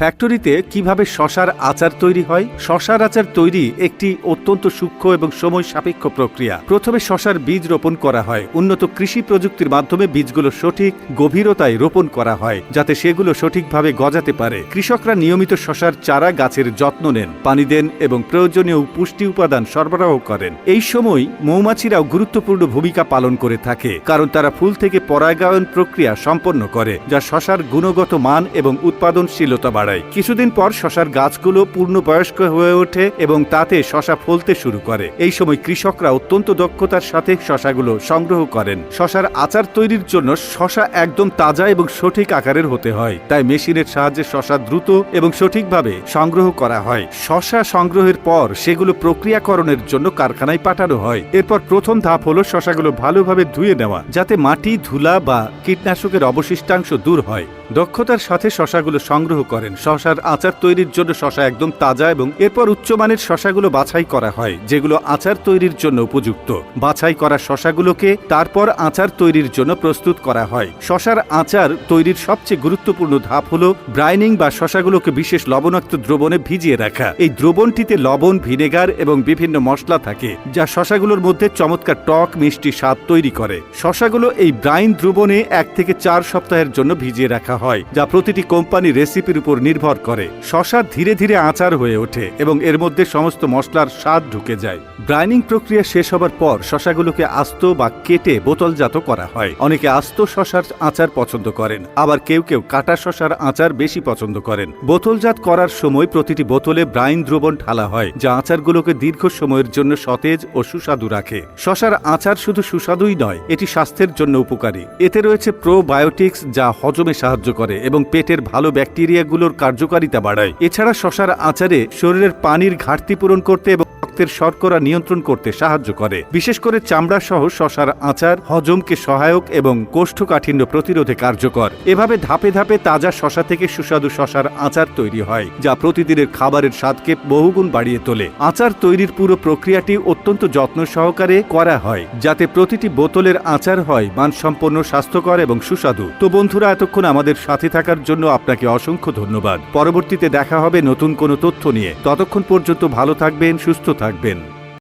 ফ্যাক্টরিতে কীভাবে শশার আচার তৈরি হয়? শশার আচার তৈরি একটি অত্যন্ত সূক্ষ্ম এবং সময় সাপেক্ষ প্রক্রিয়া। প্রথমে শশার বীজ রোপণ করা হয়। উন্নত কৃষি প্রযুক্তির মাধ্যমে বীজগুলো সঠিক গভীরতায় রোপণ করা হয়, যাতে সেগুলো সঠিকভাবে গজাতে পারে। কৃষকরা নিয়মিত শশার চারা গাছের যত্ন নেন, পানি দেন এবং প্রয়োজনীয় পুষ্টি উপাদান সরবরাহ করেন। এই সময় মৌমাছিরাও গুরুত্বপূর্ণ ভূমিকা পালন করে থাকে, কারণ তারা ফুল থেকে পরাগায়ন প্রক্রিয়া সম্পন্ন করে, যা শশার গুণগত মান এবং উৎপাদনশীলতা বাড়ায়। কিছুদিন পর শশার গাছগুলো পূর্ণবয়স্ক হয়ে ওঠে এবং তাতে শশা ফলতে শুরু করে। এই সময় কৃষকরা অত্যন্ত দক্ষতার সাথে শশাগুলো সংগ্রহ করেন। শশার আচার তৈরির জন্য শশা একদম তাজা এবং সঠিক আকারের হতে হয়। তাই মেশিনের সাহায্যে শশা দ্রুত এবং সঠিকভাবে সংগ্রহ করা হয়। শশা সংগ্রহের পর সেগুলো প্রক্রিয়াকরণের জন্য কারখানায় পাঠানো হয়। এরপর প্রথম ধাপ হলো শশাগুলো ভালোভাবে ধুয়ে নেওয়া, যাতে মাটি, ধুলা বা কীটনাশকের অবশিষ্টাংশ দূর হয়। দক্ষতার সাথে শশাগুলো সংগ্রহ করেন। শশার আচার তৈরির জন্য শশা একদম তাজা এবং এরপর উচ্চমানের শশাগুলো বাছাই করা হয়, যেগুলো আচার তৈরির জন্য উপযুক্ত। বাছাই করা শশাগুলোকে তারপর আচার তৈরির জন্য প্রস্তুত করা হয়। শশার আচার তৈরির সবচেয়ে গুরুত্বপূর্ণ ধাপ হলো ব্রাইনিং বা শশাগুলোকে বিশেষ লবণাক্ত দ্রবণে ভিজিয়ে রাখা। এই দ্রবণটিতে লবণ, ভিনেগার এবং বিভিন্ন মশলা থাকে, যা শশাগুলোর মধ্যে চমৎকার টক, মিষ্টি স্বাদ তৈরি করে। শশাগুলো এই ব্রাইন দ্রবণে এক থেকে চার সপ্তাহের জন্য ভিজিয়ে রাখা হয়, যা প্রতিটি কোম্পানি রেসিপির উপর নির্ভর করে। শশা ধীরে ধীরে আচার হয়ে ওঠে এবং এর মধ্যে সমস্ত মশলার স্বাদ ঢুকে যায়। ব্রাইনিং প্রক্রিয়া শেষ হবার পর শশাগুলোকে আস্ত বা কেটে বোতলজাত করা হয়। অনেকে আস্ত শশার আচার পছন্দ করেন, আবার কেউ কেউ কাটা শশার আচার বেশি পছন্দ করেন। বোতলজাত করার সময় প্রতিটি বোতলে ব্রাইন দ্রবণ ঢালা হয়, যা আচারগুলোকে দীর্ঘ সময়ের জন্য সতেজ ও সুস্বাদু রাখে। শশার আচার শুধু সুস্বাদুই নয়, এটি স্বাস্থ্যের জন্য উপকারী। এতে রয়েছে প্রোবায়োটিক্স যা হজমে সাহায্য করে এবং পেটের ভালো ব্যাকটেরিয়াগুলোর কার্যকারিতা বাড়ায়। এছাড়া শশার আচারে শরীরের পানির ঘাটতি পূরণ করতে এবং রক্তের শর্করা নিয়ন্ত্রণ করতে সাহায্য করে। বিশেষ করে চামড়া সহ শশার আচার, হজমকে সহায়ক এবং কোষ্ঠকাঠিন্য প্রতিরোধে কার্যকর। এভাবে ধাপে ধাপে তাজা শশা থেকে সুস্বাদু শশার আচার তৈরি হয়, যা প্রতিদিনের খাবারের স্বাদকে বহুগুণ বাড়িয়ে তোলে। আচার তৈরির পুরো প্রক্রিয়াটি অত্যন্ত যত্ন সহকারে করা হয়, যাতে প্রতিটি বোতলের আচার হয় মানসম্পন্ন, স্বাস্থ্যকর এবং সুস্বাদু। তো বন্ধুরা, এতক্ষণ আমাদের সাথে থাকার জন্য আপনাকে অসংখ্য ধন্যবাদ। পরবর্তীতে দেখা হবে নতুন কোনো তথ্য নিয়ে। ততক্ষণ পর্যন্ত ভালো থাকবেন, সুস্থ থাকবেন। রাখবেন